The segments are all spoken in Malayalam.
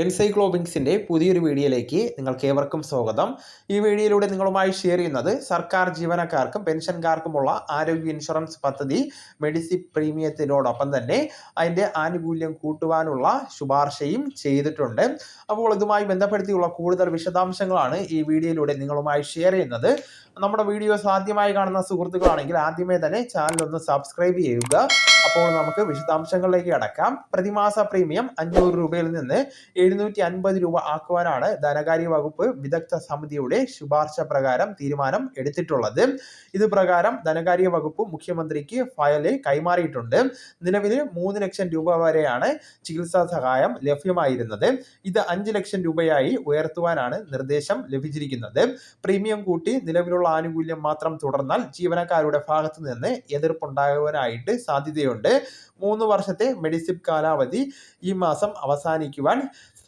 എൻസൈക്ലോബിങ്സിന്റെ പുതിയൊരു വീഡിയോയിലേക്ക് നിങ്ങൾക്ക് ഏവർക്കും സ്വാഗതം. ഈ വീഡിയോയിലൂടെ നിങ്ങളുമായി ഷെയർ ചെയ്യുന്നത് സർക്കാർ ജീവനക്കാർക്കും പെൻഷൻകാർക്കുമുള്ള ആരോഗ്യ ഇൻഷുറൻസ് പദ്ധതി മെഡിസി പ്രീമിയത്തിനോടൊപ്പം തന്നെ അതിന്റെ ആനുകൂല്യം കൂട്ടുവാനുള്ള ശുപാർശയും ചെയ്തിട്ടുണ്ട്. അപ്പോൾ ഇതുമായി ബന്ധപ്പെടുത്തിയുള്ള കൂടുതൽ വിശദാംശങ്ങളാണ് ഈ വീഡിയോയിലൂടെ നിങ്ങളുമായി ഷെയർ ചെയ്യുന്നത്. നമ്മുടെ വീഡിയോസ് ആദ്യമായി കാണുന്ന സുഹൃത്തുക്കളാണെങ്കിൽ ആദ്യമേ തന്നെ ചാനൽ ഒന്ന് സബ്സ്ക്രൈബ് ചെയ്യുക. അപ്പോൾ നമുക്ക് വിശദാംശങ്ങളിലേക്ക് കടക്കാം. പ്രതിമാസ പ്രീമിയം അഞ്ഞൂറ് രൂപയിൽ നിന്ന് എഴുന്നൂറ്റി അൻപത് രൂപ ആക്കുവാനാണ് ധനകാര്യ വകുപ്പ് വിദഗ്ധ സമിതിയുടെ ശുപാർശ പ്രകാരം തീരുമാനം എടുത്തിട്ടുള്ളത്. ഇത് പ്രകാരം ധനകാര്യ വകുപ്പ് മുഖ്യമന്ത്രിക്ക് ഫയൽ കൈമാറിയിട്ടുണ്ട്. നിലവിൽ മൂന്ന് ലക്ഷം രൂപ വരെയാണ് ചികിത്സാ സഹായം ലഭ്യമായിരുന്നത്. ഇത് അഞ്ച് ലക്ഷം രൂപയായി ഉയർത്തുവാനാണ് നിർദ്ദേശം ലഭിച്ചിരിക്കുന്നത്. പ്രീമിയം കൂട്ടി നിലവിലുള്ള ആനുകൂല്യം മാത്രം തുടർന്നാൽ ജീവനക്കാരുടെ ഭാഗത്തു നിന്ന് എതിർപ്പുണ്ടാകുവാനായിട്ട് സാധ്യതയുണ്ട്. മൂന്ന് വർഷത്തെ മെഡിസിപ്പ് കാലാവധി ഈ മാസം അവസാനിക്കുവാൻ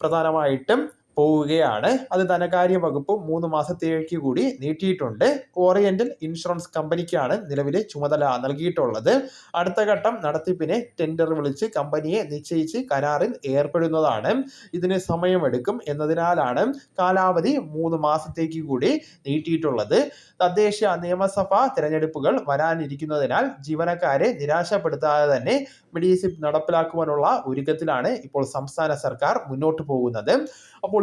പ്രധാനമായിട്ടും പോവുകയാണ്. അത് ധനകാര്യ വകുപ്പ് മൂന്ന് മാസത്തേക്ക് കൂടി നീട്ടിയിട്ടുണ്ട്. ഓറിയന്റൽ ഇൻഷുറൻസ് കമ്പനിക്കാണ് നിലവിലെ ചുമതല നൽകിയിട്ടുള്ളത്. അടുത്ത ഘട്ടം നടത്തിപ്പിനെ ടെൻഡർ വിളിച്ച് കമ്പനിയെ നിശ്ചയിച്ച് കരാറിൽ ഏർപ്പെടുന്നതാണ്. ഇതിന് സമയമെടുക്കും എന്നതിനാലാണ് കാലാവധി മൂന്ന് മാസത്തേക്ക് കൂടി നീട്ടിയിട്ടുള്ളത്. തദ്ദേശ നിയമസഭാ തിരഞ്ഞെടുപ്പുകൾ വരാനിരിക്കുന്നതിനാൽ ജീവനക്കാരെ നിരാശപ്പെടുത്താതെ തന്നെ മെഡിസിപ്പ് നടപ്പിലാക്കുവാനുള്ള ഒരുക്കത്തിലാണ് ഇപ്പോൾ സംസ്ഥാന സർക്കാർ മുന്നോട്ട് പോകുന്നത്. അപ്പോൾ